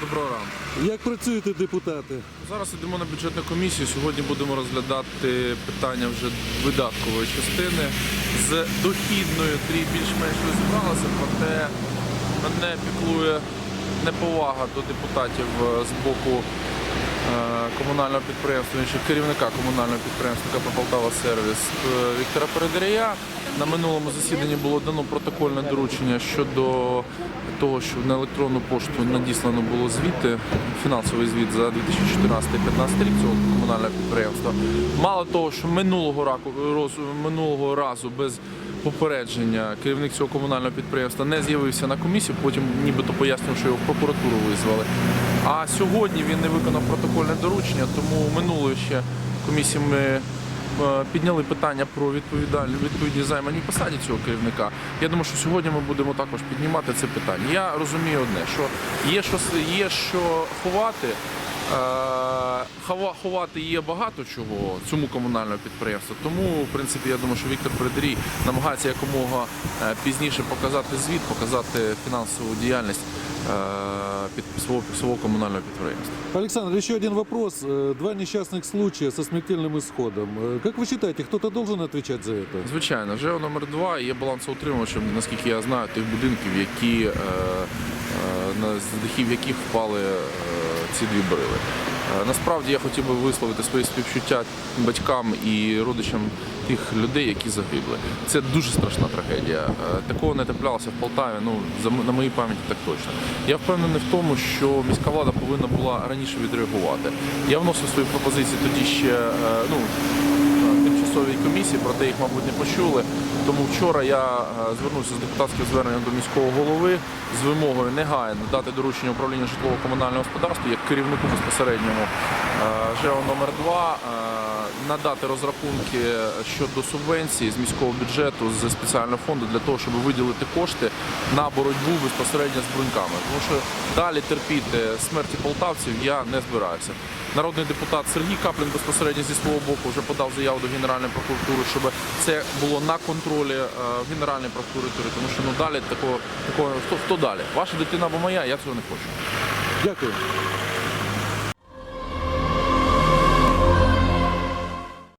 Доброго ранку. Як працюєте депутати? Зараз йдемо на бюджетну комісію. Сьогодні будемо розглядати питання вже видаткової частини. З дохідною трі більш-менш розібралися, проте мене піклує неповага до депутатів е, з боку комунального підприємства, керівника комунального підприємства КП Полтава Сервіс е, Віктора Передарія. На минулому засіданні було дано протокольне доручення щодо того, що на електронну пошту надіслано було звіти, фінансовий звіт за 2014-2015 рік цього комунального підприємства. Мало того, що минулого разу без попередження керівник цього комунального підприємства не з'явився на комісію, потім нібито пояснив, що його в прокуратуру визвали. А сьогодні він не виконав протокольне доручення, тому минулої ще комісії ми е, підняли питання про відповідні займані посаді цього керівника. Я думаю, що сьогодні ми будемо також піднімати це питання. Я розумію одне, що є що є що ховати. Е, хова- Ховати є багато чого цьому комунальному підприємству. Тому, в принципі, я думаю, що Віктор Передрій намагається якомога е, пізніше показати звіт, показати фінансову діяльність е, під свого, свого комунального підприємства. Александр, еще один вопрос. Э, Два несчастных случая со смертельным исходом. Э, Как вы считаете, кто-то должен отвечать за это? Звичайно, ЖЕО номер 2 є балансоутримувачем, наскільки я знаю, тих будинків, які, е, е, на- з дахів яких впали е, ці дві брили. Е, Насправді я хотів би висловити свої співчуття батькам і родичам тих людей, які загибли. Це дуже страшна трагедія. Е, Такого не траплялося в Полтаві, ну на моїй пам'яті так точно. Я впевнений в тому, що міська влада повинна була раніше відреагувати. Я вносив свої пропозиції тоді ще е, ну, комісії, проте їх, мабуть, не почули. Тому вчора я е, звернувся з депутатським зверненням до міського голови з вимогою негайно дати доручення управління житлово-комунального господарства як керівнику безпосередньому ЖЕО номер 2 надати розрахунки щодо субвенції з міського бюджету з спеціального фонду для того, щоб виділити кошти на боротьбу безпосередньо з бруньками. Тому що далі терпіти смерті полтавців я не збираюся. Народний депутат Сергій Каплін безпосередньо зі свого боку вже подав заяву до Генеральної прокуратури, щоб це було на контролі е, в Генеральній прокуратурі, тому що ну далі такого такого хто, хто далі? Ваша дитина або моя, я цього не хочу. Дякую.